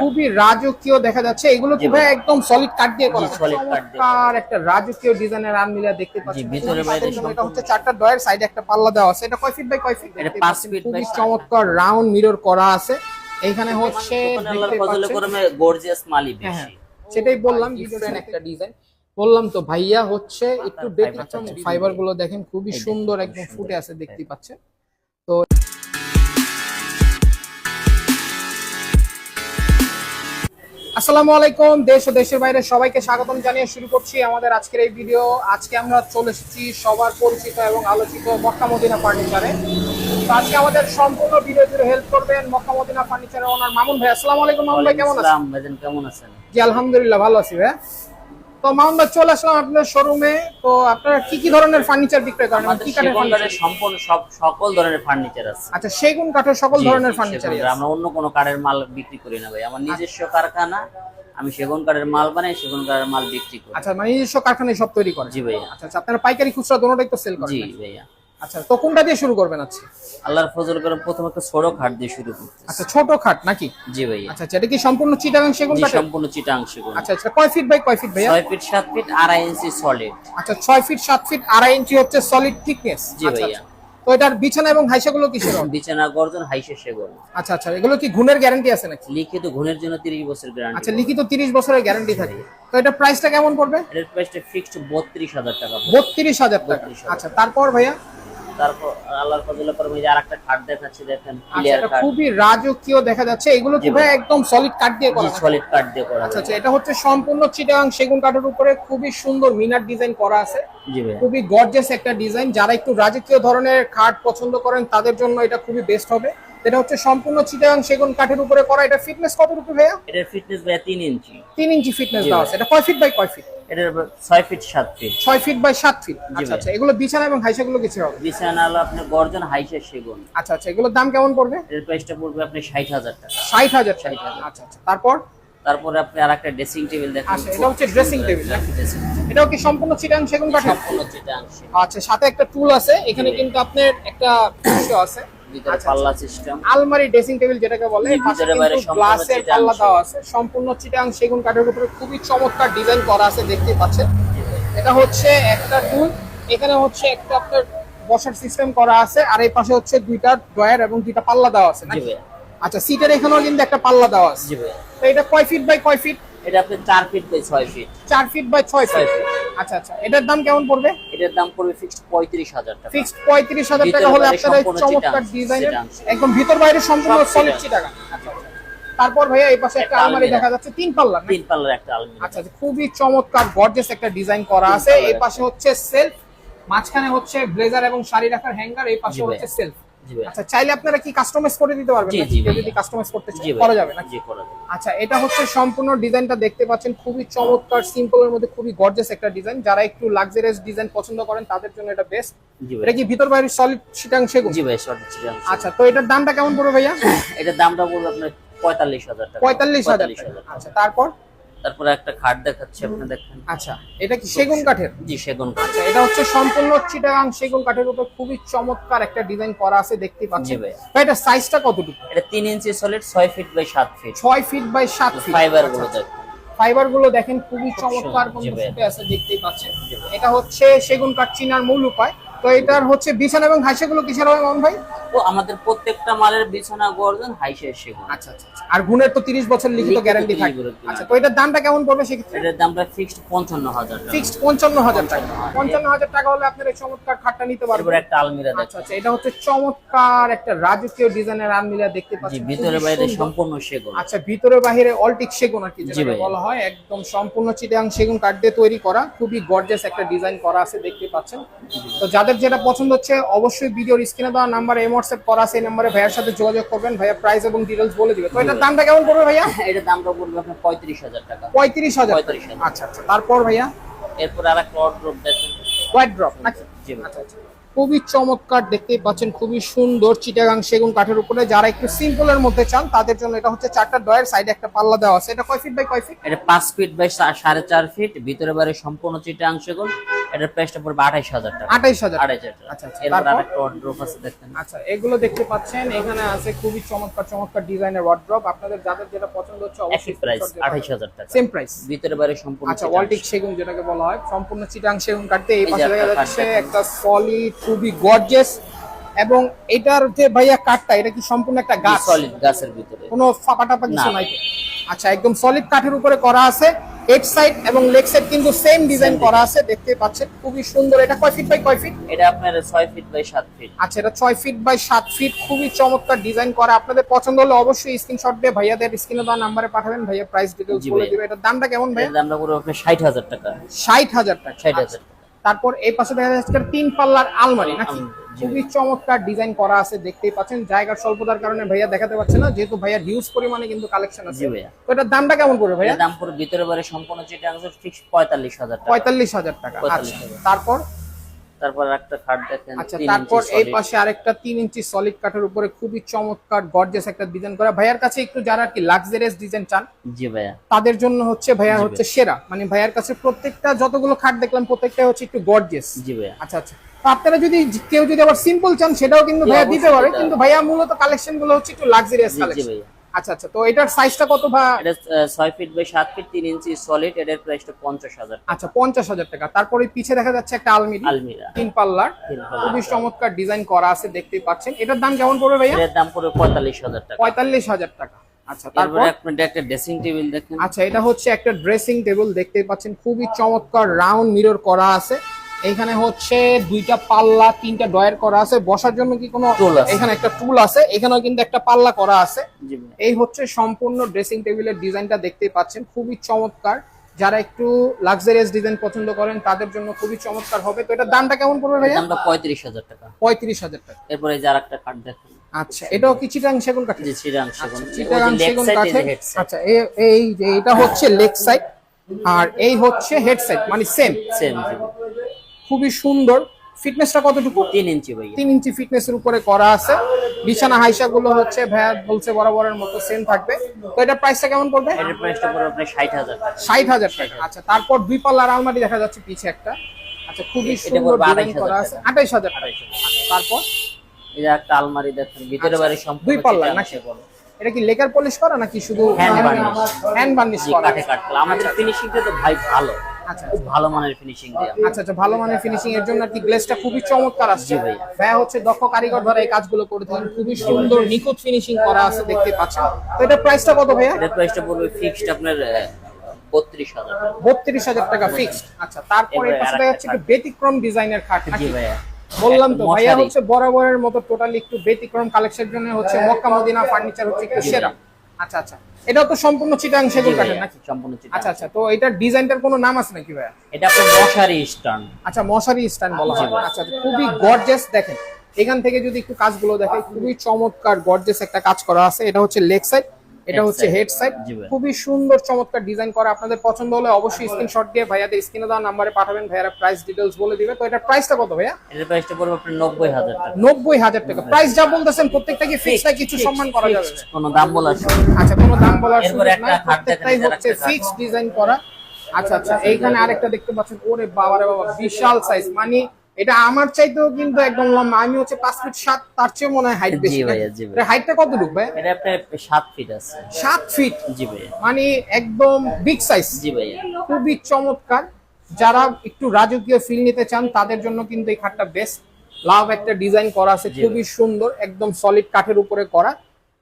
খুবই রাজকীয় দেখা যাচ্ছে। এগুলো কি ভাই। একদম সলিড কাট দিয়ে করা চমৎকার একটা রাজকীয় ডিজাইনের আর্মিলা দেখতে পাচ্ছেন। জি, ভিতরে এটা হচ্ছে চারটা ডয়ের সাইডে একটা পাল্লা দেওয়া আছে। এটা কয় ফিট বাই কয় ফিট এটা চমৎকার রাউন্ড মিরর করা আছে। এইখানে হচ্ছে গর্জিয়াস মালি হ্যাঁ, হ্যাঁ। বেশি সেটাই বললাম ডিফারেন্ট একটা ডিজাইন বললাম তো ভাইয়া হচ্ছে একটু দেখতে ফাইবারগুলো দেখেন খুবই সুন্দর একদম ফুটে আছে দেখতে পাচ্ছেন। আসসালামু আলাইকুম দেশ ও দেশের বাইরে সবাইকে স্বাগতম জানিয়ে শুরু করছি আমাদের আজকের এই ভিডিও। আজকে আমরা চলে এসেছি সবার পরিচিত এবং আলোচিত মক্কা মদিনা ফার্নিচারে। তো আজকে আমাদের সম্পূর্ণ ভিডিও জুড়ে হেল্প করবেন মক্কা মদিনা ফার্নিচারের ওনার মামুন ভাই। আসসালামু আলাইকুম মামুন ভাই কেমন আছেন? কেমন আছেন? জি আলহামদুলিল্লাহ ভালো আছি ভাই তো ভাই চলে আসলাম আপনার শোরুমে তো আপনারা কি কি ধরনের ফার্নিচার বিক্রয় করেন কি কাঠের ফার্নিচার সম্পূর্ণ সব সকল ধরনের ফার্নিচার আছে। আচ্ছা সেগুন কাঠের সকল ধরনের ফার্নিচার আছে আমরা অন্য কোনো কাঠের মাল বিক্রি করি না ভাই। আমার নিজস্ব কারখানা আমি সেগুন কাঠের মাল বানাই সেগুন কাঠের মাল বিক্রি করি। আচ্ছা মানে নিজস্ব কারখানায় সব তৈরি করেন? জি ভাইয়া। আচ্ছা আচ্ছা আপনারা পাইকারি খুচরা দোনোটাই তো সেল করেন জি? ভাইয়া। আচ্ছা তো কোনটা দিয়ে শুরু করবেন আচ্ছা আল্লাহর ফজল করে প্রথম একটা ছোট খাট দিয়ে শুরু করতে আচ্ছা ছোট খাট নাকি? জি ভাইয়া। আচ্ছা আচ্ছা এটা কি সম্পূর্ণ চিটাগাং সেগুন কাঠের সম্পূর্ণ চিটাং সেগুন। আচ্ছা আচ্ছা কয় ফিট বাই কয় ফিট ভাইয়া? ছয় ফিট সাত ফিট আড়াই ইঞ্চি সলিড আচ্ছা ছয় ফিট সাত ফিট আড়াই ইঞ্চি হচ্ছে সলিড থিকনেস জি ভাইয়া। তো এটার বিছানা এবং হাইসাগুলো কিসের হবে? বিছানা গর্জন হাইসে সেগুন। আচ্ছা আচ্ছা এগুলো কি গুণের গ্যারান্টি আছে নাকি? লিখিত ঘুণের জন্য তিরিশ বছর গ্যারান্টি আচ্ছা লিখিত তিরিশ বছরের গ্যারান্টি থাকে। তো এটা প্রাইসটা কেমন পড়বে? এর প্রাইসটা ফিক্সড বত্রিশ হাজার টাকা পড়বে। বত্রিশ হাজার টাকা। আচ্ছা তারপর ভাইয়া? তারপর আল্লাহর ফজলে করে যে আর খাট দেখাচ্ছি দেখেন আচ্ছা ক্লিয়ার খাট খুবই রাজকীয় দেখা যাচ্ছে। এগুলো কি ভাই। একদম সলিড কাঠ দিয়ে করা সলিড দিয়ে করা আচ্ছা আচ্ছা এটা হচ্ছে সম্পূর্ণ চিটাং সেগুন কাঠের উপরে খুবই সুন্দর মিনার ডিজাইন করা আছে। জি ভাই। খুবই গর্জিয়াস একটা ডিজাইন। যারা একটু রাজকীয় ধরনের খাট পছন্দ করেন তাদের জন্য এটা খুবই বেস্ট হবে। এটা হচ্ছে সম্পূর্ণ চিটাগাং সেগুন কাঠের উপরে করা। এটা ফিটনেস কত রুপি ভাইয়া? এটার ফিটনেস ভাইয়া তিন ইঞ্চি। তিন ইঞ্চি ফিটনেস জি দেওয়া আছে। এটা কয় ফিট বাই কয় ফিট এটার ছয় ফিট সাত ফিট ছয় ফিট বাই সাত ফিট আচ্ছা আচ্ছা এগুলো বিছানা এবং হাইসা গুলো কিছু হবে? বিছানা হলো আপনার গর্জন হাইসে সেগুন। আচ্ছা আচ্ছা এগুলোর দাম কেমন পড়বে? এর প্রাইসটা পড়বে আপনি ষাট হাজার টাকা। ষাট হাজার টাকা। 60,000 আচ্ছা আচ্ছা তারপর? তারপরে আপনি আর একটা ড্রেসিং টেবিল দেখেন। আচ্ছা, এটা হচ্ছে ড্রেসিং টেবিল এটাও কি সম্পূর্ণ চিটাং সেগুন কাঠের? সম্পূর্ণ চিটাং আচ্ছা সাথে একটা টুল আছে। এখানে কিন্তু আপনার একটা আছে। ভিতরে আচ্ছা, পাল্লা সিস্টেম আলমারি ড্রেসিং টেবিল যেটাকে বলে ভিতরে বাইরে গ্লাসের পাল্লা সেগুন। দেওয়া আছে। সম্পূর্ণ চিটাং সেগুন কাঠের উপরে খুবই চমৎকার ডিজাইন করা আছে দেখতে পাচ্ছেন। এটা হচ্ছে একটা টুল এখানে হচ্ছে একটা আপনার বসার সিস্টেম করা আছে আর এই পাশে হচ্ছে দুইটা ড্রয়ার এবং দুইটা পাল্লা দেওয়া আছে আচ্ছা সিটের এখানেও কিন্তু একটা পাল্লা দেওয়া আছে। তো এটা কয় ফিট বাই কয় ফিট এটা আপনি চার ফিট বাই ছয় ফিট চার ফিট বাই ছয় ফিট। আচ্ছা আচ্ছা। এটার দাম কেমন পড়বে? এটার দাম পড়বে ফিক্সড পঁয়ত্রিশ হাজার টাকা। ফিক্সড পঁয়ত্রিশ হাজার টাকা হলে আপনারা চমৎকার ডিজাইনের একদম ভিতর বাইরে সম্পূর্ণ সলিড চিটাগাং আচ্ছা। তারপর ভাইয়া এই পাশে একটা আলমারি দেখা যাচ্ছে তিন তিন পাল্লার একটা আলমিরা। আচ্ছা খুবই চমৎকার গর্জিয়াস একটা ডিজাইন করা আছে। এই পাশে হচ্ছে সেলফ মাঝখানে হচ্ছে ব্লেজার এবং শাড়ি রাখার হ্যাঙ্গার এই পাশে হচ্ছে সেলফ আচ্ছা চাইলে আপনারা কি কাস্টমাইজ করে দিতে পারবেন যদি কাস্টমাইজ করতে করা যাবে নাকি? জি করা যাবে। আচ্ছা এটা হচ্ছে সম্পূর্ণ ডিজাইনটা দেখতে পাচ্ছেন খুবই চমৎকার সিম্পলের মধ্যে খুবই গর্জিয়াস একটা ডিজাইন। যারা একটু লাক্সারিয়াস ডিজাইন পছন্দ করেন তাদের জন্য এটা বেস্ট এটা কি ভিতর বাইরে সলিড সিটাং সেগুন? জি ভাই চিটাং আচ্ছা তো এটার দামটা কেমন পড়বে ভাইয়া? এটার দামটা পড়বে আপনার পঁয়তাল্লিশ হাজার টাকা। পঁয়তাল্লিশ হাজার 45,000 টাকা। আচ্ছা তারপর? তারপরে একটা খাট দেখাচ্ছি আপনি দেখেন আচ্ছা এটা কি সেগুন কাঠের? জি সেগুন কাঠ। আচ্ছা এটা হচ্ছে সম্পূর্ণ চিটাগাং সেগুন কাঠের উপর খুবই চমৎকার একটা ডিজাইন করা আছে দেখতে পাচ্ছেন। জি ভাই। এটা সাইজটা কতটুকু? এটা তিন ইঞ্চি সলিড ছয় ফিট বাই সাত ফিট ছয় ফিট বাই সাত ফিট ফাইবারগুলো দেখেন। ফাইবারগুলো দেখেন খুবই চমৎকার সুন্দর, কোন জি ভাই। ফুটে আছে দেখতেই পাচ্ছেন। এটা হচ্ছে সেগুন কাঠ চিনার মূল উপায়। তো এটার হচ্ছে বিছানা এবং হাসিগুলো কিসের হবে মামুন ভাই? আমাদের প্রত্যেকটা মালের বিছানা গর্জন হাইসে সেগুন আচ্ছা আচ্ছা আচ্ছা। আর গুণের তো তিরিশ বছর লিখিত গ্যারান্টি 30 থাকে আচ্ছা তো এটার দামটা কেমন পড়বে সেক্ষেত্রে? এটার দামটা ফিক্সড পঞ্চান্ন হাজার টাকা। ফিক্সড পঞ্চান্ন হাজার টাকা। 55,000 পঞ্চান্ন হাজার টাকা হলে আপনার চমৎকার খাটটা নিতে পারবেন। একটা আলমিরা আচ্ছা আচ্ছা এটা হচ্ছে চমৎকার একটা রাজকীয় ডিজাইনের আলমিরা দেখতে জি পাচ্ছেন। ভিতরে বাইরে সম্পূর্ণ সেগুন। আচ্ছা ভিতরে বাহিরে অল্টিক সেগুন আর কি যেটা বলা হয়। একদম সম্পূর্ণ চিটাং সেগুন কাঠ দিয়ে তৈরি করা। খুবই গর্জিয়াস একটা ডিজাইন করা আছে দেখতে পাচ্ছেন। তো যাদের যেটা পছন্দ হচ্ছে অবশ্যই ভিডিওর স্ক্রিনে দেওয়া নাম্বার এম হোয়াটসঅ্যাপ করা আছে এই নাম্বারে ভাইয়ার সাথে যোগাযোগ করবেন ভাইয়া প্রাইস এবং ডিটেলস বলে দিবে। তো এটার দামটা কেমন পড়বে ভাইয়া? এটার দামটা পড়বে আপনার পঁয়ত্রিশ হাজার টাকা। পঁয়ত্রিশ হাজার 35,000 আচ্ছা আচ্ছা। তারপর ভাইয়া? এরপর আর একটা ড্রপ দেখেন। হোয়াইট ড্রপ নাকি জি। আচ্ছা আচ্ছা। খুবই চমৎকার দেখতেই পাচ্ছেন খুবই সুন্দর চিটাগাং সেগুন কাঠের উপরে। যারা একটু সিম্পলের মধ্যে চান তাদের জন্য এটা হচ্ছে চারটা ডয়ের সাইডে একটা পাল্লা দেওয়া আছে। এটা কয় ফিট বাই কয় ফিট এটা পাঁচ ফিট বাই সাড়ে চার ফিট ভিতরে বাইরে সম্পূর্ণ চিটাং সেগুন। এটার প্রাইসটা পড়বে আঠাইশ হাজার টাকা। আঠাইশ হাজার আঠাইশ হাজার আচ্ছা, আচ্ছা, এরপর তারপর? আরেকটা ওয়ার্ড্রপ আছে দেখেন। আচ্ছা এগুলো দেখতে পাচ্ছেন এখানে আছে খুবই চমৎকার চমৎকার ডিজাইনের ওয়ার্ড্রপ আপনাদের যাদের যেটা পছন্দ হচ্ছে অবশ্যই প্রাইস আঠাইশ হাজার টাকা। সেম প্রাইস ভিতরে বাইরে সম্পূর্ণ আচ্ছা ওয়ালটিক সেগুন যেটাকে বলা হয় সম্পূর্ণ চিটাং সেগুন কাটতে এই এই যে পাশে দেখা যাচ্ছে একটা সলিড খুবই গর্জিয়াস এবং এটার যে ভাইয়া কাঠটা এটা কি সম্পূর্ণ একটা গাছ? সলিড গাছের ভিতরে। কোনো ফাঁপা টাপা কিছু। নাই আচ্ছা একদম সলিড কাঠের উপরে করা আছে। হেড সাইড এবং লেগ সাইড কিন্তু সেম ডিজাইন করা আছে দেখতে পাচ্ছেন খুবই সুন্দর। এটা কয় ফিট বাই কয় ফিট এটা আপনার ছয় ফিট বাই সাত ফিট আচ্ছা এটা ছয় ফিট বাই সাত ফিট খুবই চমৎকার ডিজাইন করা। আপনাদের পছন্দ হলে অবশ্যই স্ক্রিনশট দিয়ে ভাইয়াদের স্ক্রিনে দেওয়া নাম্বারে পাঠাবেন ভাইয়া প্রাইস ডিটেলস জি বলে ভাইয়া। দিবে। এটার দামটা কেমন ভাইয়া? এর দামটা পুরো ষাট হাজার টাকা। ষাট হাজার টাকা। ষাট আচ্ছা। হাজার টাকা। তারপর এই পাশে দেখা যাচ্ছে তিন পাল্লার আলমারি। নাকি খুবই চমৎকার ডিজাইন করা আছে দেখতেই পাচ্ছেন। জায়গার স্বল্পতার কারণে ভাইয়া দেখাতে পারছে না যেহেতু ভাইয়া হিউজ পরিমাণে কিন্তু কালেকশন আছে। ভাইয়া। তো এটার দামটা কেমন পড়বে ভাইয়া? দাম পুরো ভিতরে বারে সম্পূর্ণ যেটা ফিক্স পঁয়তাল্লিশ হাজার টাকা। পঁয়তাল্লিশ হাজার টাকা। আচ্ছা তারপর? তারপর একটা খাট দেখেন আচ্ছা তারপর এই পাশে আরেকটা তিন ইঞ্চি সলিড কাঠের উপরে খুবই চমৎকার গর্জেস একটা ডিজাইন করা। ভাইয়ার কাছে একটু যারা কি লাক্সারিয়াস ডিজাইন চান জি ভাইয়া। তাদের জন্য হচ্ছে ভাইয়া হচ্ছে সেরা। মানে ভাইয়ার কাছে প্রত্যেকটা যতগুলো খাট দেখলাম প্রত্যেকটা হচ্ছে একটু গর্জেস জি ভাইয়া। আচ্ছা আচ্ছা। আপনারা যদি কেউ যদি আবার সিম্পল চান সেটাও কিন্তু ভাইয়া দিতে পারে। কিন্তু ভাইয়া মূলত কালেকশনগুলো হচ্ছে একটু লাক্সারিয়াস কালেকশন আচ্ছা আচ্ছা তো এটার সাইজটা কত ভা এটা আহ, ছয় ফিট বাই সাত ফিট তিন ইঞ্চি সলিড এটার প্রাইসটা পঞ্চাশ হাজার আচ্ছা পঞ্চাশ হাজার টাকা। তারপরে পিছে দেখা যাচ্ছে একটা আলমিরি। আলমিরা। তিন পাল্লার। খুবই চমৎকার ডিজাইন করা আছে দেখতেই পাচ্ছেন। এটার দাম কেমন পড়বে ভাইয়া? এটার দাম পড়বে পঁয়তাল্লিশ হাজার টাকা। পঁয়তাল্লিশ হাজার টাকা। আচ্ছা তারপর? তারপরে একটা ড্রেসিং টেবিল দেখেন। আচ্ছা এটা হচ্ছে একটা ড্রেসিং টেবিল দেখতেই পাচ্ছেন। খুবই চমৎকার রাউন্ড মিরর করা আছে। এখানে হচ্ছে দুইটা পাল্লা তিনটা ডয়ার করা আছে। বসার জন্য কি কোনো। এখানে একটা টুল আছে। এখানেও কিন্তু একটা পাল্লা করা আছে। এই হচ্ছে সম্পূর্ণ ড্রেসিং টেবিলের ডিজাইনটা দেখতেই পাচ্ছেন। খুবই চমৎকার। যারা একটু লাক্সারিয়াস ডিজাইন পছন্দ করেন তাদের জন্য খুবই চমৎকার হবে। তো এটার দামটা কেমন পড়বে ভাইয়া? দামটা পঁয়ত্রিশ হাজার টাকা। পঁয়ত্রিশ হাজার টাকা। এরপরে যার একটা খাট দেখেন। আচ্ছা এটাও কি চিটাং সেগুন যে চিরাং সেগুন আচ্ছা, সেগুন। কাঠের। হেড আচ্ছা এ- এই যে এটা হচ্ছে লেগ সাইড আর এই হচ্ছে হেড সাইড মানে সেম সেম খুবই সুন্দর। ফিটনেসটা কতটুকু? তিন ইঞ্চি ভাইয়া। তিন ইঞ্চি ফিটনেসের উপরে করা আছে। বিছানা হাইসা গুলো হচ্ছে ভ্যাট বলছে বরাবরের মতো সেম থাকবে। তো এটা প্রাইসটা কেমন পড়বে? এটার প্রাইসটা পড়বে আপনার ষাট হাজার। টাকা। আচ্ছা তারপর দুই পাল্লার আলমারি দেখা যাচ্ছে পিছে একটা। আচ্ছা খুবই সুন্দর ডিজাইন 28,000 করা আছে। আঠাইশ হাজার টাকা। আচ্ছা, তারপর? এই যে একটা আলমারি দেখেন ভিতরে আচ্ছা, বাইরে সম্পূর্ণ দুই পাল্লা নাকি? সেগুন। এটা কি লেকার পলিশ করা নাকি শুধু Hand varnish। হ্যান্ড বার্নিশ করা? কাঠে কাটলা আমাদের ফিনিশিংটা তো ভাই ভালো। আচ্ছা খুব ভালো মানের ফিনিশিং দেয়া আচ্ছা আচ্ছা ভালো মানের ফিনিশিং এর জন্য আর কি গ্লেসটা খুবই চমৎকার আসছে। ভাই। হচ্ছে দক্ষ কারিগর দ্বারা এই কাজগুলো করে থাকেন খুবই সুন্দর নিখুঁত ফিনিশিং করা আছে দেখতে পাচ্ছেন। তো এটা প্রাইসটা কত ভাইয়া? এটার প্রাইসটা পড়বে ফিক্সড আপনার বত্রিশ হাজার টাকা। ফিক্সড আচ্ছা তারপরে পাশে একটু ব্যতিক্রম ডিজাইনের খাট জি ভাইয়া। বললাম তো ভাইয়া হচ্ছে বরাবরের মতো টোটালি একটু ব্যতিক্রম কালেকশনের জন্য হচ্ছে মক্কা মদিনা ফার্নিচার হচ্ছে একটু সেরা। আচ্ছা আচ্ছা। এটা তো সম্পূর্ণ চিটাং সেগুন কাঠের নাকি? সম্পূর্ণ চিটাং। আচ্ছা আচ্ছা। তো এটার ডিজাইনটার কোনো নাম আছে নাকি ভাইয়া? এটা আপনার মশারি স্টান। আচ্ছা মশারি স্ট্যান্ড বলা হয়। আচ্ছা খুবই গর্জেস দেখেন। এখান থেকে যদি একটু কাজগুলো দেখে খুবই চমৎকার গর্জেস একটা কাজ করা আছে। এটা হচ্ছে লেগ সাইড। এটা হচ্ছে হেড সাইড খুবই সুন্দর চমৎকার ডিজাইন করা। আপনাদের পছন্দ হলে অবশ্যই স্ক্রিনশট দিয়ে ভাইয়াদের স্ক্রিনে দেওয়া নাম্বারে পাঠাবেন। ভাইয়ারা প্রাইস ডিটেলস বলে দিবে। তো এটা প্রাইসটা কত ভাইয়া? এটার প্রাইসটা পড়বে আপনার নব্বই হাজার টাকা। নব্বই হাজার টাকা। প্রাইস যা বলতেছেন প্রত্যেকটা কি ফিক্সড কিছু সম্মান করা যাবে? কোনো দাম বলার আচ্ছা কোনো দাম বলার এরপর সুযোগ একটা নাই। প্রত্যেকটাই হচ্ছে। ফিক্সড ডিজাইন করা। আচ্ছা আচ্ছা এইখানে আরেকটা দেখতে পাচ্ছেন। ওরে বাবারে বাবা বিশাল সাইজ মানে এটা আমার চাইতেও কিন্তু একদম লম্বা। আমি হচ্ছে পাঁচ ফিট সাত তার চেয়ে মনে হয় হাইট বেশি ভাইয়া, জি ভাইয়া। হাইটটা ভাই এটা আপনার সাত ফিট আছে। সাত ফিট জি ভাইয়া। মানে একদম বিগ সাইজ জি ভাইয়া। খুবই চমৎকার। যারা একটু রাজকীয় ফিল নিতে চান তাদের জন্য কিন্তু এই খাটটা বেস্ট লাভ একটা ডিজাইন করা আছে খুবই সুন্দর একদম সলিড কাঠের উপরে করা।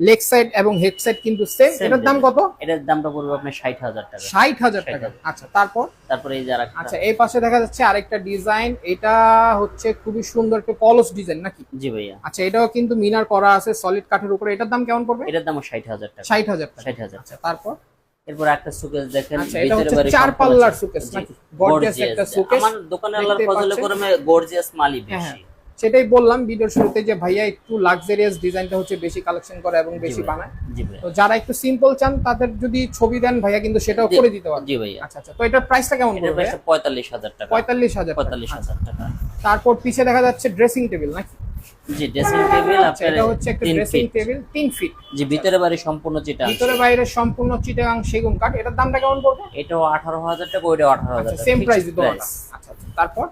লেগ সাইড এবং হেড সাইড কিন্তু সেম এটার দাম কত? এটার দামটা পড়বে আপনার ষাট হাজার টাকা। ষাট হাজার টাকা। আচ্ছা তারপর? তারপরে এই যারা আচ্ছা এই পাশে দেখা যাচ্ছে আরেকটা ডিজাইন। এটা হচ্ছে খুবই সুন্দর একটা কলস ডিজাইন নাকি? জি ভাইয়া। আচ্ছা এটাও কিন্তু মিনার করা আছে সলিড কাঠের উপরে। এটার দাম কেমন পড়বে? এটার দাম ষাট হাজার টাকা। ষাট হাজার টাকা। ষাট হাজার। আচ্ছা তারপর? এরপর একটা সুকেস দেখেন আচ্ছা, এটা ভিতরে চার পাল্লার জি, নাকি? Gorgeous একটা suitcase আমার দোকানে আল্লাহর ফজলে পাচ্ছেন। করে গর্জিয়াস মালই হ্যাঁ বেশি। হ্যাঁ সেটাই বললাম ভিডিওর শুরুতে যে ভাইয়া একটু লাক্সারিয়াস ডিজাইনটা হচ্ছে বেশি কালেকশন করে এবং বেশি বানায়। তো যারা একটু সিম্পল চান তাদের যদি ছবি দেন ভাইয়া কিন্তু সেটাও করে দিতে পারবে জি ভাইয়া। আচ্ছা আচ্ছা তো এটার প্রাইসটা কেমন পড়বে প্রাইসটা পঁয়তাল্লিশ হাজার টাকা। পঁয়তাল্লিশ হাজার টাকা। পঁয়তাল্লিশ হাজার টাকা। তারপর পিছে দেখা যাচ্ছে ড্রেসিং টেবিল নাকি? জি ড্রেসিং টেবিল আচ্ছা আপনার এটা হচ্ছে একটা ড্রেসিং টেবিল তিন ফিট জি ভিতরে বাইরে সম্পূর্ণ চিটা ভিতরে বাইরে সম্পূর্ণ চিটাগাং সেগুন কাঠ। এটার দামটা কেমন পড়বে? এটাও আঠারো হাজার টাকা ওইটাও আঠারো হাজার আচ্ছা টাকা। Same price price। আচ্ছা আচ্ছা তারপর?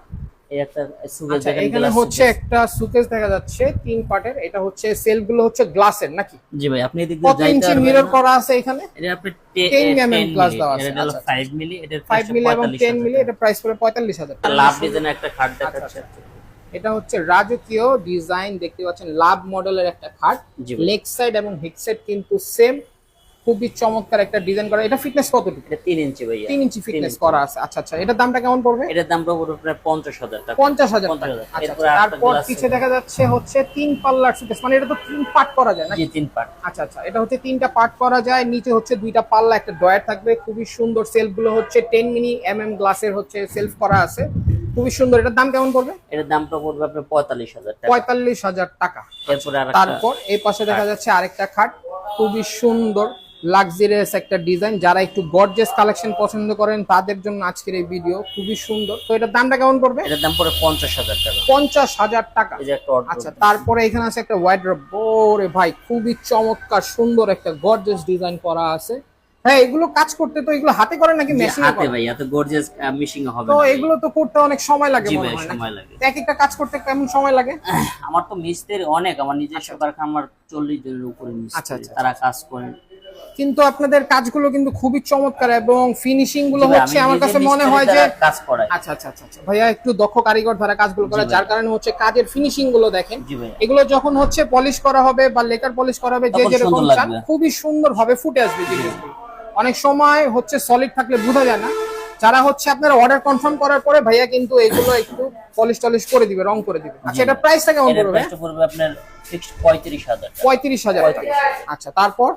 একটা আচ্ছা দেখেন এখানে হচ্ছে একটা সুকেস দেখা যাচ্ছে তিন পার্টের। এটা হচ্ছে গুলো হচ্ছে গ্লাসের নাকি? জি ভাই আপনি এদিক দিয়ে ইঞ্চি মিরর করা আছে এখানে? এটা আপনি 10 mm plus দেওয়া আছে, এটা আচ্ছা, 5 মিলি এটার 5 মিলি এবং 10 মিলি এটা প্রাইস পড়ে লাভ ডিজাইনের একটা খাট আচ্ছা, দেখাচ্ছে এটা হচ্ছে রাজকীয় ডিজাইন দেখতে পাচ্ছেন লাভ মডেলের একটা খাট। লেগ সাইড এবং হিক সাইড কিন্তু সেম খুবই চমৎকার একটা ডিজাইন করা। এটা ফিটনেস কতটুকু? এটা 3 ইঞ্চি ভাইয়া। তিন ইঞ্চি ফিটনেস করা আছে। আচ্ছা আচ্ছা এটার দামটা কেমন পড়বে? এটার দাম পড়বে প্রায় 50000 টাকা। পঞ্চাশ হাজার 50,000 টাকা। আচ্ছা, আচ্ছা। তারপর পিছে দেখা যাচ্ছে হচ্ছে তিন পাল্লার সুকেস মানে এটা তো তিন পার্ট করা যায় না জি তিন পার্ট আচ্ছা আচ্ছা এটা হচ্ছে তিনটা পার্ট করা যায়। নিচে হচ্ছে দুইটা পাল্লা একটা ডয়ার থাকবে। খুবই সুন্দর সেলফগুলো হচ্ছে টেন মিনি এম এম গ্লাসের হচ্ছে সেলফ করা আছে। খুবই সুন্দর। এটার দাম কেমন পড়বে? এটার দামটা পড়বে আপনার 45000 টাকা। পঁয়তাল্লিশ হাজার টাকা। এরপরে তারপর এই পাশে দেখা যাচ্ছে আরেকটা খাট। খুবই সুন্দর। লাক্সারিয়াস একটা ডিজাইন যারা একটু গর্জেস কালেকশন পছন্দ করেন তাদের জন্য আজকের এই ভিডিও খুবই সুন্দর। তো এটার দামটা কেমন পড়বে? এটার দাম পড়ে 50000 টাকা। পঞ্চাশ হাজার টাকা। যে একটা অর্ডার আচ্ছা তারপরে এখানে আছে একটা ওয়াইড ওরে ভাই খুবই চমৎকার সুন্দর একটা গর্জেস ডিজাইন করা আছে। হ্যাঁ এগুলো কাজ করতে তো এগুলো হাতে করে নাকি মেশিনে হাতে ভাই এত গর্জিয়াস মিশিং হবে তো এগুলো তো করতে অনেক সময় লাগে মনে হয়? সময় লাগে। এক একটা কাজ করতে কেমন সময় লাগে? আমার তো মিস্ত্রি অনেক আমার নিজস্ব কারখানা আমার চল্লিশ জনের উপরে মিস্ত্রি। আচ্ছা, আচ্ছা, তারা কাজ করেন। কিন্তু আপনাদের কাজগুলো কিন্তু খুবই চমৎকার এবং ফিনিশিংগুলো হচ্ছে আমার কাছে মনে হয় যে কাজ আচ্ছা আচ্ছা আচ্ছা আচ্ছা। ভাইয়া একটু দক্ষ কারিগর দ্বারা কাজগুলো করে যার কারণে হচ্ছে কাজের ফিনিশিংগুলো দেখেন। এগুলো যখন হচ্ছে পলিশ করা হবে বা লেকার পলিশ করা হবে যে যেরকম চান খুবই সুন্দর ভাবে ফুটে আসবে জিনিসগুলো। অনেক সময় হচ্ছে সলিড থাকলে বোঝা যায় না। যারা হচ্ছে আপনারা অর্ডার কনফার্ম করার পরে ভাইয়া কিন্তু এগুলো একটু পলিশ টলিশ করে দিবে রং করে দিবে। আচ্ছা এটা প্রাইসটা কেমন পড়বে পড়বে আপনার ফিক্সড পঁয়ত্রিশ হাজার টাকা। পঁয়ত্রিশ হাজার টাকা। আচ্ছা তারপর?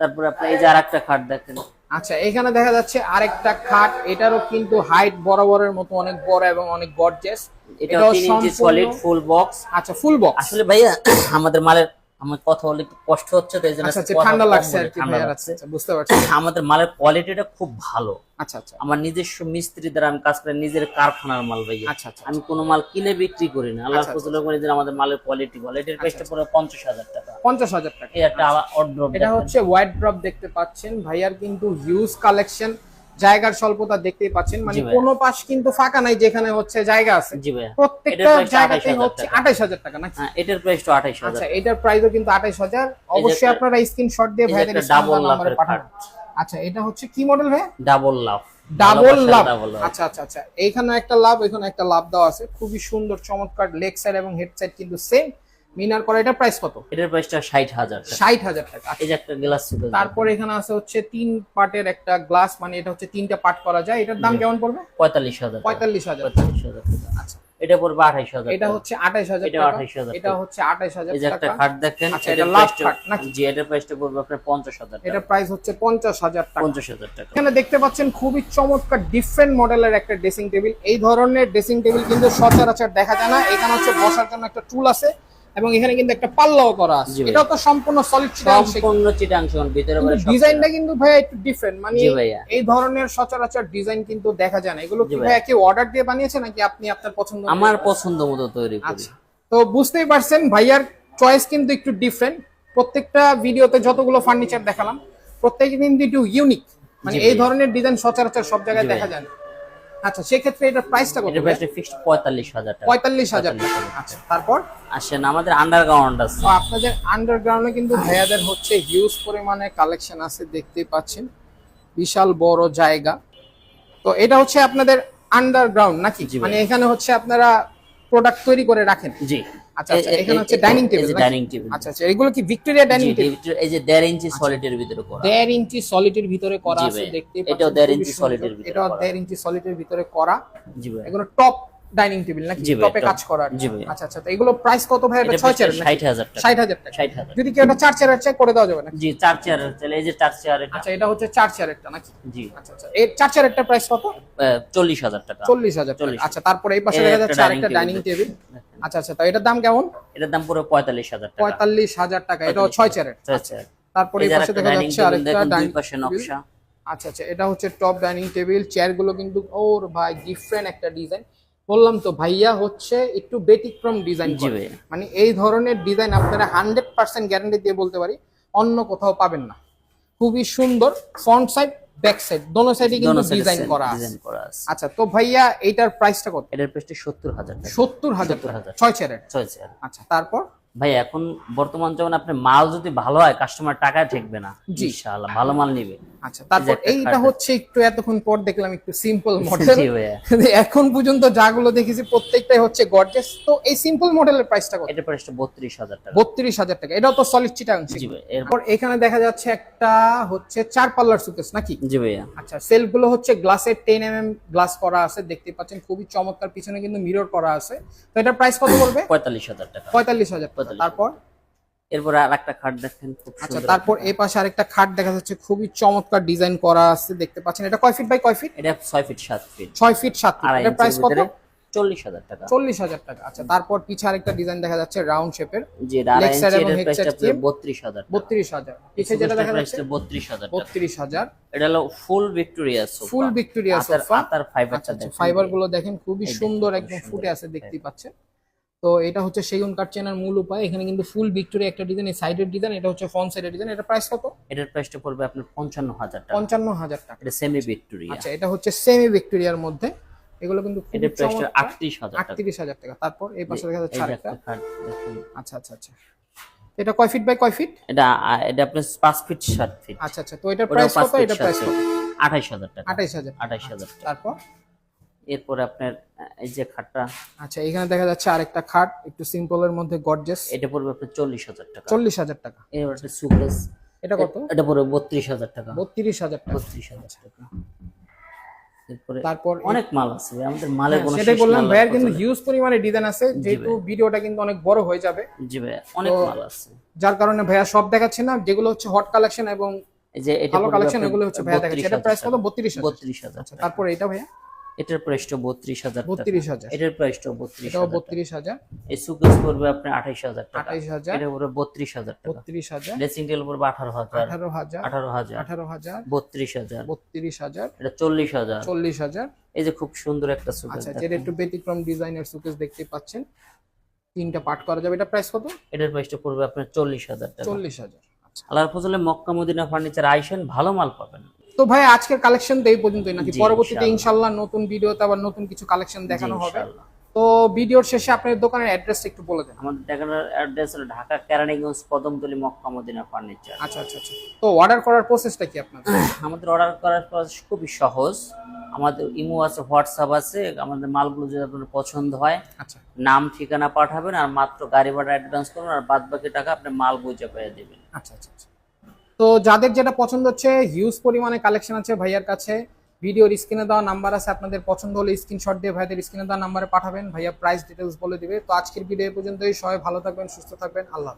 তারপর আপনি এই যে আর একটা খাট দেখেন। আচ্ছা এখানে দেখা যাচ্ছে আরেকটা খাট। এটারও কিন্তু হাইট বরাবরের মতো অনেক বড় এবং অনেক গর্জেস এটা 3 ইঞ্চি সলিড ফুল বক্স আচ্ছা ফুল বক্স আসলে ভাইয়া আমাদের মালের আমার কথা বলে একটু কষ্ট হচ্ছে তো এই জন্য আচ্ছা আচ্ছা ঠান্ডা লাগছে ঠান্ডা লাগছে। আচ্ছা, বুঝতে পারছি। আমাদের মালের কোয়ালিটিটা খুব ভালো। আচ্ছা আচ্ছা। আমার নিজস্ব মিস্ত্রি দ্বারা আমি কাজ করি নিজের কারখানার মাল ভাইয়া। আচ্ছা আচ্ছা আমি কোনো মাল কিনে বিক্রি করি না। আল্লাহ ফজল করে যে আমাদের মালের কোয়ালিটি ভালো। এটার প্রাইসটা পড়ে পঞ্চাশ হাজার টাকা। পঞ্চাশ হাজার টাকা। এই একটা অর্ডার এটা হচ্ছে হোয়াইট ড্রপ দেখতে পাচ্ছেন। ভাইয়ার কিন্তু হিউজ কালেকশন জায়গার স্বল্পতা দেখতেই পাচ্ছেন। মানে ভাই। কোনো পাশ কিন্তু ফাঁকা নাই যেখানে হচ্ছে জায়গা আছে। প্রত্যেকটা জায়গাতেই হচ্ছে আঠাইশ হাজার টাকা নাকি? হ্যাঁ এটার প্রাইসটা আঠাইশ আচ্ছা এটার প্রাইসও কিন্তু আঠাইশ হাজার। অবশ্যই আপনারা স্ক্রিনশট দিয়ে ভাইদের double নাম্বারে পাঠান। আচ্ছা এটা হচ্ছে কি মডেল ভাই double love double love double love আচ্ছা আচ্ছা আচ্ছা। এইখানে একটা লাভ এখানে একটা লাভ দেওয়া আছে। খুবই সুন্দর চমৎকার লেগ সাইড এবং হেড সাইড কিন্তু সেম মিনার করা এটা প্রাইস কত? এটার প্রাইসটা ষাট হাজার টাকা। ষাট হাজার টাকা আচ্ছা, এই যে একটা গ্লাস ছিল তারপর এখানে আছে হচ্ছে তিন পার্টের একটা গ্লাস মানে এটা হচ্ছে তিনটা পার্ট করা যায়। এটার দাম কেমন পড়বে? পঁয়তাল্লিশ হাজার পঁয়তাল্লিশ হাজার পঁয়তাল্লিশ হাজার টাকা। আচ্ছা। এটা পড়বে আঠাইশ হাজার এটা হচ্ছে আঠাইশ হাজার এটা টাকা। 28,000 এটা হচ্ছে আঠাইশ হাজার এই যে একটা টাকা। খাট দেখেন আচ্ছা, এটা লাভ price টা- খাট নাকি? জি এটার প্রাইসটা পড়বে আপনার পঞ্চাশ হাজার এটা প্রাইস হচ্ছে পঞ্চাশ হাজার টাকা। পঞ্চাশ হাজার টাকা। এখানে দেখতে পাচ্ছেন খুবই চমৎকার ডিফারেন্ট মডেলের একটা ড্রেসিং টেবিল এই ধরনের ড্রেসিং টেবিল কিন্তু সচরাচর দেখা যায় না। এখানে হচ্ছে বসার জন্য একটা টুল আছে। এবং এখানে কিন্তু একটা পাল্লাও করা আছে। এটাও তো সম্পূর্ণ সলিড সম্পূর্ণ চিটাংশ ভিতরে ডিজাইনটা কিন্তু ভাইয়া একটু ডিফারেন্ট মানে। এই ধরনের সচরাচর ডিজাইন কিন্তু দেখা যায় না। এগুলো কি। ভাইয়া। কি অর্ডার দিয়ে বানিয়েছে নাকি আপনি আপনার পছন্দ আমার পছন্দ মতো তৈরি আচ্ছা। তো বুঝতেই পারছেন ভাইয়ার চয়েস কিন্তু একটু ডিফারেন্ট প্রত্যেকটা ভিডিওতে যতগুলো ফার্নিচার দেখালাম প্রত্যেকে কিন্তু একটু ইউনিক মানে এই ধরনের ডিজাইন সচরাচর সব জায়গায় দেখা যায় না। আচ্ছা সেক্ষেত্রে এটার প্রাইসটা কত প্রাইসটা ফিক্সড পঁয়তাল্লিশ হাজার টাকা। পঁয়তাল্লিশ হাজার টাকা। আচ্ছা তারপর? আসেন আমাদের আন্ডারগ্রাউন্ড আছে। তো আপনাদের আন্ডারগ্রাউন্ডে কিন্তু ভাইয়াদের হচ্ছে হিউজ পরিমাণে কালেকশন আছে দেখতেই পাচ্ছেন। বিশাল বড় জায়গা। তো এটা হচ্ছে আপনাদের আন্ডারগ্রাউন্ড নাকি? জি মানে এখানে হচ্ছে আপনারা প্রোডাক্ট তৈরি করে রাখেন? জি। আচ্ছা আচ্ছা এখানে হচ্ছে ডাইনিং টেবিল ডাইনিং টেবিল আচ্ছা আচ্ছা এগুলো কি ভিক্টোরিয়া ডাইনিং টেবিল এই যে দেড় ইঞ্চি সলিডের ভিতরে করা। ইঞ্চি সলিডের ভিতরে করা আছে দেখতে এটা দেড় ইঞ্চি সলিডের এর ভিতরে করা। ইঞ্চি সলিডের ভিতরে করা। জি ভাই। এগুলো টপ ডাইনিং টেবিল নাকি? টপে কাজ করা আচ্ছা আচ্ছা তো এগুলো প্রাইস কত ভাই? এটা এটা ছয় চেয়ার ষাট হাজার টাকা। ষাট হাজার টাকা। ষাট হাজার। যদি কেউ এটা চার চেয়ারের চেক করে দেওয়া যাবে না জি চার চেয়ার চলে এই যে চার চেয়ার এটা। আচ্ছা এটা হচ্ছে চার চেয়ারেরটা নাকি? জি। আচ্ছা আচ্ছা এই চার চেয়ারেরটা প্রাইস কত? চল্লিশ হাজার টাকা। চল্লিশ হাজার টাকা। আচ্ছা তারপরে এই পাশে দেখা যাচ্ছে আরেকটা ডাইনিং টেবিল। আচ্ছা আচ্ছা তো এটার দাম কেমন? এটার দাম পুরো পঁয়তাল্লিশ হাজার টাকা। পঁয়তাল্লিশ হাজার টাকা। এটাও ছয় চেয়ারের ছয় চেয়ার তারপরে এই পাশে দেখা যাচ্ছে আরেকটা ডাইনিং পাশে নকশা। আচ্ছা আচ্ছা এটা হচ্ছে টপ ডাইনিং টেবিল। চেয়ারগুলো কিন্তু ওর ভাই ডিফারেন্ট একটা ডিজাইন বললাম তো ভাইয়া হচ্ছে একটু ব্যতিক্রম ডিজাইন মানে এই ধরনের ডিজাইন আপনারা হান্ড্রেড পার্সেন্ট গ্যারান্টি দিয়ে বলতে পারি অন্য কোথাও পাবেন না। খুবই সুন্দর ফ্রন্ট সাইড ব্যাক সাইড দোনো সাইডে কিন্তু ডিজাইন করা আছে। আচ্ছা তো ভাইয়া এইটার প্রাইসটা কত? এটার প্রাইসটা সত্তর হাজার টাকা। সত্তর হাজার টাকা। 70,000 ছয় চেয়ারের ছয় চেয়ার আচ্ছা তারপর? ভাই এখন বর্তমান যখন আপনি মাল যদি ভালো হয় কাস্টমার টাকা ঠেকবে না। ইনশাআল্লাহ ভালো মাল নিবে। আচ্ছা তারপর এইটা হচ্ছে একটু এতক্ষণ পর দেখলাম একটু সিম্পল মডেল এখন পর্যন্ত যাগুলো দেখেছি প্রত্যেকটাই হচ্ছে গর্জেস তো এই সিম্পল মডেলের প্রাইসটা কত? এটার প্রাইসটা বত্রিশ হাজার টাকা। বত্রিশ হাজার টাকা। এটাও তো সলিড চিটাং জি এরপর এখানে দেখা যাচ্ছে একটা হচ্ছে চার পাল্লার সুকেস নাকি? জি ভাইয়া। আচ্ছা সেলফগুলো হচ্ছে গ্লাসের টেন এম এম গ্লাস করা আছে দেখতে পাচ্ছেন খুবই চমৎকার পিছনে কিন্তু মিরর করা আছে। তো এটার প্রাইস কত পঁয়তাল্লিশ হাজার টাকা। পঁয়তাল্লিশ হাজার টাকা। তারপর? এরপরে আর একটা খাট দেখেন আচ্ছা তারপর এই পাশে আরেকটা খাট দেখা যাচ্ছে খুবই চমৎকার ডিজাইন করা আছে দেখতে পাচ্ছেন। এটা কয় ফিট বাই কয় ফিট? এটা ছয় ফিট সাত ফিট। ছয় ফিট সাত ফিট। আড়াই এটার প্রাইস কত? চল্লিশ হাজার টাকা। চল্লিশ হাজার টাকা। আচ্ছা তারপর পিছে আরেকটা ডিজাইন দেখা যাচ্ছে রাউন্ড শেপের। এটা বত্রিশ হাজার বত্রিশ হাজার। পিছে যেটা দেখা যাচ্ছে বত্রিশ হাজার বত্রিশ হাজার। এটা হলো full Victoria full Victoria sofa আচ্ছা আচ্ছা ফাইবারগুলো দেখেন খুবই সুন্দর একদম ফুটে আছে দেখতেই পাচ্ছেন। তো এটা হচ্ছে সেগুন কাঠ চেনার মূল উপায়। এখানে কিন্তু ফুল ভিক্টোরিয়া একটা ডিজাইন এই সাইডের ডিজাইন এটা হচ্ছে ফ্রন্ট সাইডের ডিজাইন এটা প্রাইস কত? এটার প্রাইসটা পড়বে আপনার পঞ্চান্ন হাজার টাকা। পঞ্চান্ন হাজার টাকা। এটা সেমি ভিক্টোরিয়া আচ্ছা এটা হচ্ছে সেমি ভিক্টোরিয়ার মধ্যে। এগুলো কিন্তু এটার প্রাইসটা চমৎকার। আটত্রিশ হাজার টাকা। আটত্রিশ হাজার টাকা। তারপর এই পাশে দেখা যাচ্ছে আরেকটা। আচ্ছা আচ্ছা আচ্ছা। এটা কয় ফিট বাই কয় ফিট এটা এটা আপনার পাঁচ ফিট সাত ফিট আচ্ছা আচ্ছা। তো এটার প্রাইস কত? এটা প্রাইস কত? আঠাইশ হাজার টাকা। আঠাইশ হাজার। আঠাইশ হাজার টাকা। তারপর? এরপরে আপনার এই যে খাটটা। আচ্ছা এখানে দেখা যাচ্ছে আরেকটা খাট একটু সিম্পলের মধ্যে গর্জেস এটা পড়বে আপনার চল্লিশ হাজার টাকা। চল্লিশ হাজার টাকা। এবার একটা সুকেস এটা কত? এটা পড়বে বত্রিশ হাজার টাকা। বত্রিশ হাজার টাকা। বত্রিশ হাজার টাকা। তারপর অনেক মাল আছে আমাদের কোনো হ্যাঁ, সেটাই বললাম ভাইয়ার কিন্তু। হিউজ পরিমাণে ডিজাইন আছে যেহেতু ভিডিওটা কিন্তু অনেক বড় হয়ে যাবে। জি ভাই অনেক মাল আছে। যার কারণে ভাইয়া সব দেখাচ্ছে না যেগুলো হচ্ছে হট কালেকশন এবং এই যে এটা ভালো কালেকশন এগুলো হচ্ছে ভাইয়া দেখাচ্ছে। এটা প্রাইস কত? 32,000 বত্রিশ হাজার। বত্রিশ হাজার আচ্ছা তারপর এটা ভাইয়া? এটার প্রাইসটা বত্রিশ হাজার। বত্রিশ হাজার। এটার প্রাইসটা বত্রিশ। বত্রিশ হাজার। এই সুকেস পড়বে আপনার আঠাইশ হাজার টাকা। আঠাইশ হাজার। এটা পড়বে বত্রিশ হাজার টাকা। বত্রিশ হাজার। ড্রেসিং টেবিল পড়বে আঠারো হাজার। আঠারো হাজার। আঠারো হাজার। আঠারো হাজার। বত্রিশ হাজার। বত্রিশ হাজার। এটা চল্লিশ হাজার। চল্লিশ হাজার। এই যে খুব সুন্দর একটা সুকেস আচ্ছা যেটা একটু ব্যতিক্রম ডিজাইনের সুকেস দেখতে পাচ্ছেন তিনটা পার্ট করা যাবে। এটা প্রাইস কত? এটার প্রাইসটা পড়বে আপনার চল্লিশ হাজার টাকা। চল্লিশ হাজার। আচ্ছা আল্লাহর ফজলে মক্কা মদিনা ফার্নিচার আইসেন ভালো মাল পাবেন। তো ভাই আজকের কালেকশন তো এই পর্যন্তই নাকি? পরবর্তীতে ইনশাআল্লাহ। ইনশাল্লাহ নতুন ভিডিওতে আবার নতুন কিছু কালেকশন দেখানো হবে। তো ভিডিওর শেষে আপনার দোকানের অ্যাড্রেসটা একটু বলে দেন। আমাদের ঠিকানার অ্যাড্রেস হলো ঢাকা কেরানীগঞ্জ কদমতলি মক্কা মদিনা ফার্নিচার। আচ্ছা আচ্ছা আচ্ছা। তো অর্ডার করার প্রসেসটা কি আপনার? আমাদের অর্ডার করার প্রসেস খুবই সহজ। আমাদের ইমো আছে হোয়াটসঅ্যাপ আছে আমাদের মালগুলো যদি আপনার পছন্দ হয় আচ্ছা। নাম ঠিকানা পাঠাবেন আর মাত্র গাড়ি ভাড়া অ্যাডভান্স করুন আর বাদ বাকি টাকা আপনি মাল বুঝে পেয়ে দেবেন। আচ্ছা আচ্ছা আচ্ছা। তো যাদের যেটা পছন্দ হচ্ছে হিউজ পরিমাণে কালেকশন আছে ভাইয়ার কাছে। ভিডিওর স্ক্রিনে দেওয়া নাম্বার আছে, আপনাদের পছন্দ হলে স্ক্রিনশট দিয়ে ভাইদের স্ক্রিনে দেওয়া নাম্বারে পাঠাবেন। ভাইয়া প্রাইস ডিটেলস বলে দিবে। তো আজকের ভিডিও পর্যন্তই। সবাই ভালো থাকবেন, সুস্থ থাকবেন। আল্লাহ